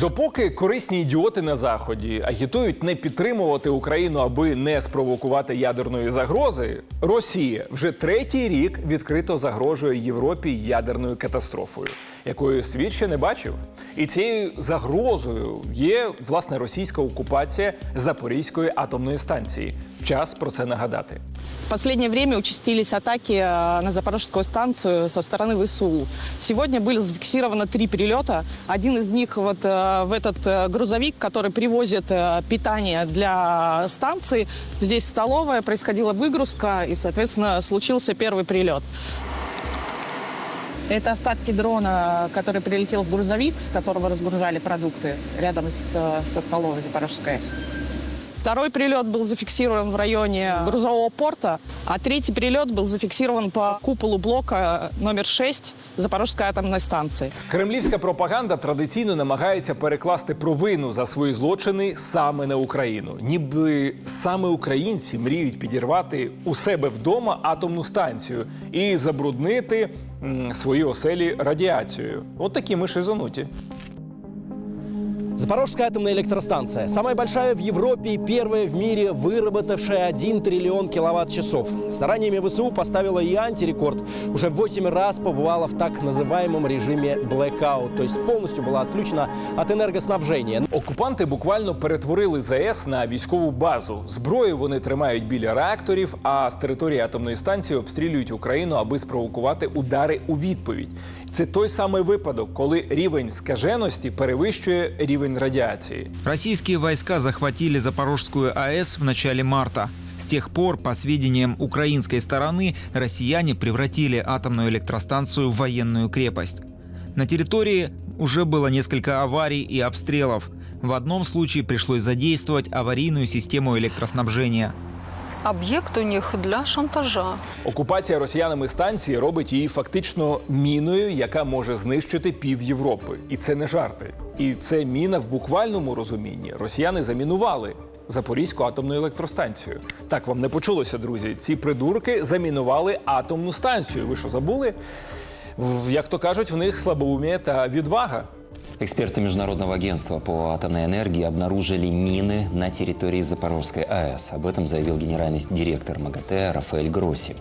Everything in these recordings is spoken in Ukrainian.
Допоки корисні ідіоти на заході агітують не підтримувати Україну, аби не спровокувати ядерної загрози, Росія вже третій рік відкрито загрожує Європі ядерною катастрофою, якої світ ще не бачив. І цією загрозою є власне російська окупація Запорізької атомної станції. Час про це нагадати. В последнее время участились атаки э, на Запорожскую станцию со стороны ВСУ. Сегодня были зафиксировано три перелета. Один из них вот э, в этот э, грузовик, который привозит э, питание для станции. Здесь столовая, происходила выгрузка и, соответственно, случился первый прилет. Это остатки дрона, который прилетел в грузовик, с которого разгружали продукты рядом с, э, со столовой Запорожской АЭС. Второй прилет был зафиксирован в районе грузового порта, а третий прилет был зафиксирован по куполу блока номер 6 Запорожской атомной станции. Кремлівська пропаганда традиційно намагається перекласти провину за свої злочини саме на Україну, ніби саме українці мріють підірвати у себе вдома атомну станцію і забруднити свої оселі радіацією. От такі ми шизонуті. Запорожская атомная электростанция. Самая большая в Европе и первая в мире, выработавшая 1 триллион киловатт-часов. Стараниями ВСУ поставила и антирекорд. Уже 8 раз побывала в так называемом режиме blackout, то есть полностью была отключена от энергоснабжения. Окупанти буквально перетворили ЗАЕС на військову базу. Зброю вони тримають біля реакторів, а з території атомної станції обстрілюють Україну, аби спровокувати удари у відповідь. Це той самий випадок, коли рівень скаженості перевищує рівень радіації. Российские войска захватили Запорожскую АЭС в начале марта. С тех пор, по сведениям украинской стороны, россияне превратили атомную электростанцию в военную крепость. На территории уже было несколько аварий и обстрелов. В одном случае пришлось задействовать аварийную систему электроснабжения. Объект у них для шантажа. Окупація росіянами станції робить її фактично міною, яка може знищити пів Європи. І це не жарти. І це міна в буквальному розумінні. Росіяни замінували Запорізьку атомну електростанцію. Так вам не почулося, друзі. Ці придурки замінували атомну станцію. Ви що забули? Як то кажуть, в них слабоумія та відвага. Эксперты Международного агентства по атомной энергии обнаружили мины на территории Запорожской АЭС. Об этом заявил генеральный директор МАГАТЭ Рафаэль Гросси.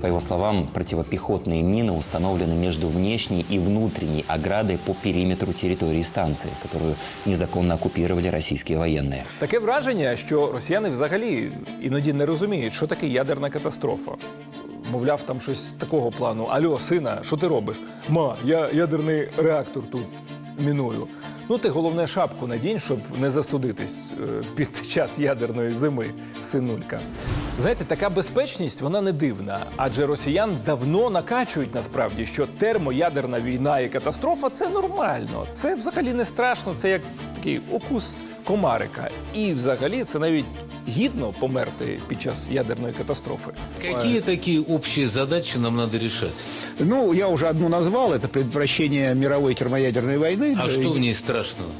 По его словам, противопехотные мины установлены между внешней и внутренней оградой по периметру территории станции, которую незаконно оккупировали российские военные. Таке враження, що росіяни взагалі іноді не розуміють, що таке ядерна катастрофа. Мовляв, там щось такого плану. Альо, сина, що ти робиш? Ма, я ядерний реактор тут міную. Ну, ти головне шапку надінь, щоб не застудитись е, під час ядерної зими, синулька. Знаєте, така безпечність вона не дивна, адже росіян давно накачують насправді, що термоядерна війна і катастрофа це нормально. Це взагалі не страшно, це як такий укус комарика. І взагалі це навіть гідно померти під час ядерної катастрофи. Какие такие общие задачи нам надо решать? Ну, я уже одну назвал, это предотвращение мировой термоядерной войны. А Э, что в ней страшного?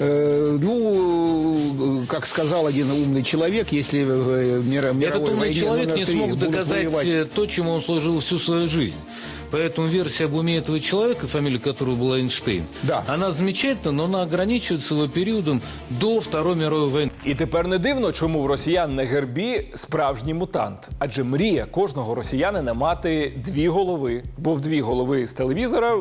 э, ну, как сказал один умный человек, если в э, мира- мировой Этот умный войне человек номер не три смог будут доказать воевать- э, то, чему он служил всю свою жизнь. Поэтому версия об уме этого человека, фамилия которого была Эйнштейн, Да. она замечательна, но она ограничивается его периодом до Второй мировой войны. І тепер не дивно, чому в росіян на гербі справжній мутант. Адже мрія кожного росіянина мати дві голови. Бо в дві голови з телевізора,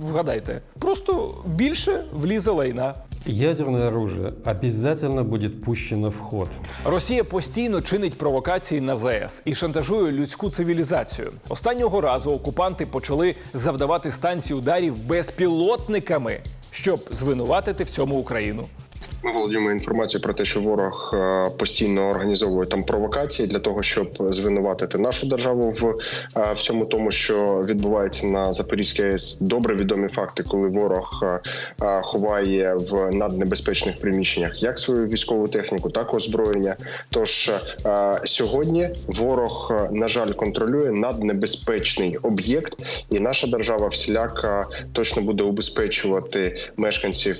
вгадайте, просто більше влізе лайна. Ядерное оружие обязательно будет пущено в ход. Росія постійно чинить провокації на ЗАЕС і шантажує людську цивілізацію. Останнього разу окупанти почали завдавати станції ударів безпілотниками, щоб звинуватити в цьому Україну. Ми володіємо інформацією про те, що ворог е, постійно організовує там провокації для того, щоб звинуватити нашу державу в е, всьому тому, що відбувається на Запорізькій АЕС. Добре відомі факти, коли ворог е, ховає в наднебезпечних приміщеннях як свою військову техніку, так і озброєння. Тож сьогодні ворог, на жаль, контролює наднебезпечний об'єкт, і наша держава всіляка точно буде убезпечувати мешканців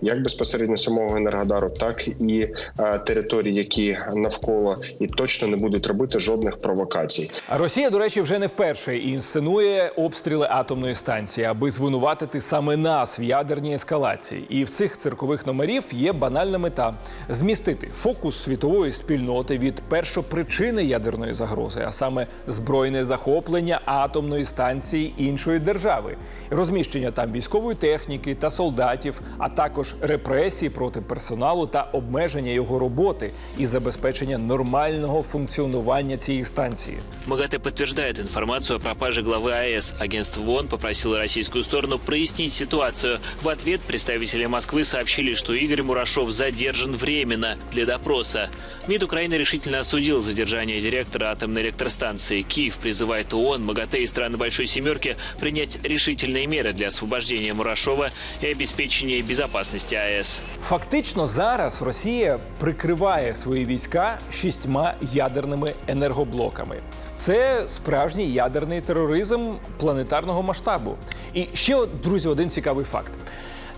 як безпосередньо самого самого Енергодару, так і е, територій, які навколо, і точно не будуть робити жодних провокацій. Росія, до речі, вже не вперше інсценує обстріли атомної станції, аби звинуватити саме нас в ядерній ескалації. І в цих циркових номерів є банальна мета змістити фокус світової спільноти від першопричини ядерної загрози, а саме збройне захоплення атомної станції іншої держави, розміщення там військової техніки та солдатів, а також репресії проти персоналу та обмеження його роботи і забезпечення нормального функціонування цієї станції. МАГАТЭ подтверждает информацию о пропаже главы АЭС. Агентство ООН попросило российскую сторону прояснить ситуацию. В ответ представители Москвы сообщили, что Игорь Мурашов задержан временно для допроса. МИД Украины решительно осудил задержание директора атомной электростанции. Киев призывает ООН, МАГАТЭ и страны Большой Семерки принять решительные меры для освобождения Мурашова и обеспечения безопасности АЭС. Фактично зараз Росія прикриває свої війська шістьма ядерними енергоблоками. Це справжній ядерний тероризм планетарного масштабу. І ще, друзі, один цікавий факт: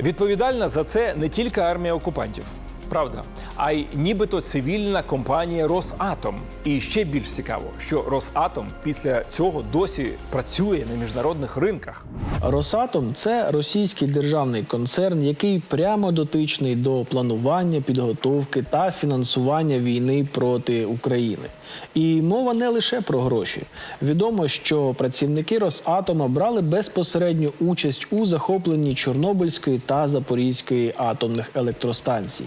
відповідальна за це не тільки армія окупантів. Правда, а й нібито цивільна компанія Росатом. І ще більш цікаво, що Росатом після цього досі працює на міжнародних ринках. Росатом це російський державний концерн, який прямо дотичний до планування, підготовки та фінансування війни проти України. І мова не лише про гроші. Відомо, що працівники Росатома брали безпосередню участь у захопленні Чорнобильської та Запорізької атомних електростанцій.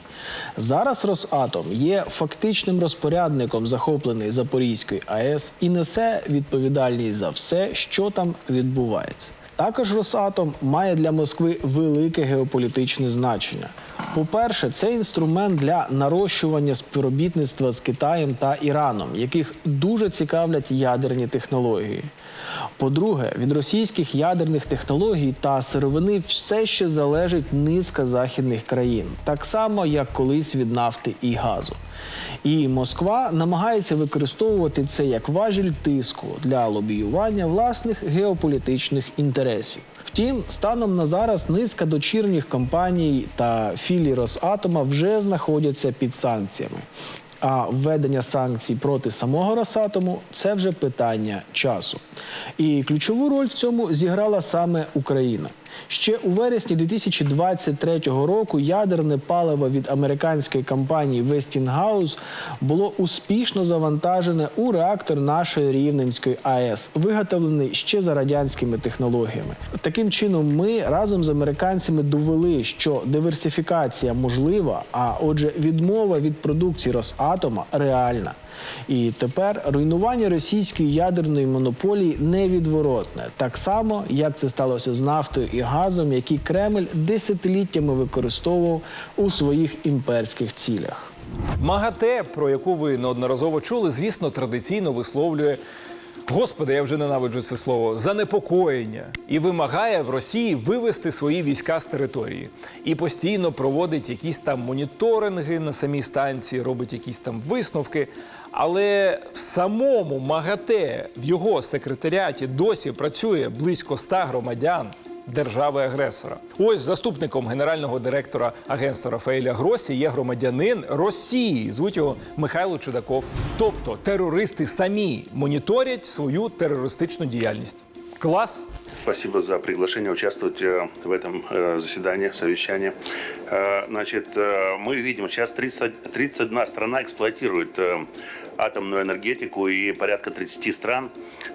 Зараз Росатом є фактичним розпорядником захопленої Запорізької АЕС і несе відповідальність за все, що там відбувається. Також Росатом має для Москви велике геополітичне значення. По-перше, це інструмент для нарощування співробітництва з Китаєм та Іраном, яких дуже цікавлять ядерні технології. По-друге, від російських ядерних технологій та сировини все ще залежить низка західних країн, так само як колись від нафти і газу. І Москва намагається використовувати це як важіль тиску для лобіювання власних геополітичних інтересів. Втім, станом на зараз низка дочірніх компаній та філій Росатома вже знаходяться під санкціями. А введення санкцій проти самого Росатому це вже питання часу. І ключову роль в цьому зіграла саме Україна. Ще у вересні 2023 року ядерне паливо від американської компанії Westinghouse було успішно завантажене у реактор нашої Рівненської АЕС, виготовлений ще за радянськими технологіями. Таким чином, ми разом з американцями довели, що диверсифікація можлива, а отже, відмова від продукції Росатома реальна. І тепер руйнування російської ядерної монополії невідворотне, так само як це сталося з нафтою і газом, які Кремль десятиліттями використовував у своїх імперських цілях. МАГАТЕ, про яку ви неодноразово чули, звісно, традиційно висловлює. Господи, я вже ненавиджу це слово занепокоєння і вимагає в Росії вивести свої війська з території і постійно проводить якісь там моніторинги на самій станції, робить якісь там висновки. Але в самому МАГАТЕ в його секретаріаті досі працює близько 100 громадян держави-агресора. Ось заступником генерального директора агентства Рафаеля Гросі є громадянин Росії. Звуть його Михайло Чудаков. Тобто терористи самі моніторять свою терористичну діяльність. Клас. Спасибо за приглашение участвовать э, в этом э, заседании, совещании. Э, Значит, э, мы видим, сейчас 30, 31 страна эксплуатирует э, атомную энергетику, и порядка 30 стран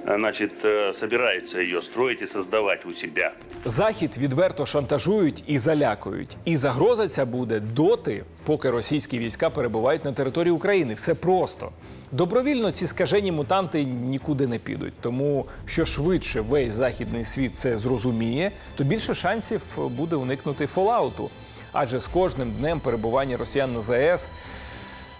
э, значит, э, собирается ее строить и создавать у себя. Захід відверто шантажують і залякують. І загроза ця буде доти, поки російські війська перебувають на території України. Все просто. Добровільно ці скажені мутанти нікуди не підуть. Тому що швидше весь західний світ це зрозуміє, то більше шансів буде уникнути фолауту. Адже з кожним днем перебування росіян на ЗАЕС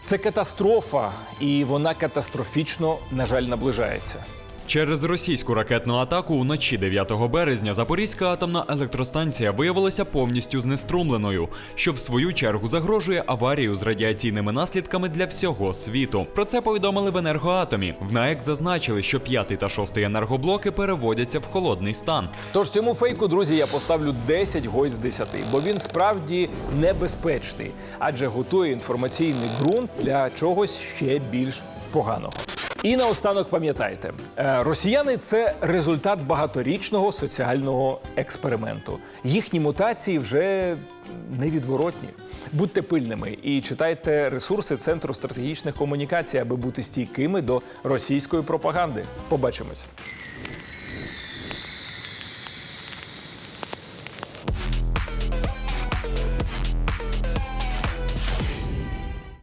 це катастрофа, і вона катастрофічно, на жаль, наближається. Через російську ракетну атаку вночі 9 березня Запорізька атомна електростанція виявилася повністю знеструмленою, що в свою чергу загрожує аварію з радіаційними наслідками для всього світу. Про це повідомили в енергоатомі. В НАЕК зазначили, що п'ятий та шостий енергоблоки переводяться в холодний стан. Тож цьому фейку, друзі, я поставлю 10 гой з 10, бо він справді небезпечний, адже готує інформаційний ґрунт для чогось ще більш поганого. І наостанок пам'ятайте, е, росіяни це результат багаторічного соціального експерименту. Їхні мутації вже невідворотні. Будьте пильними і читайте ресурси Центру стратегічних комунікацій, аби бути стійкими до російської пропаганди. Побачимось.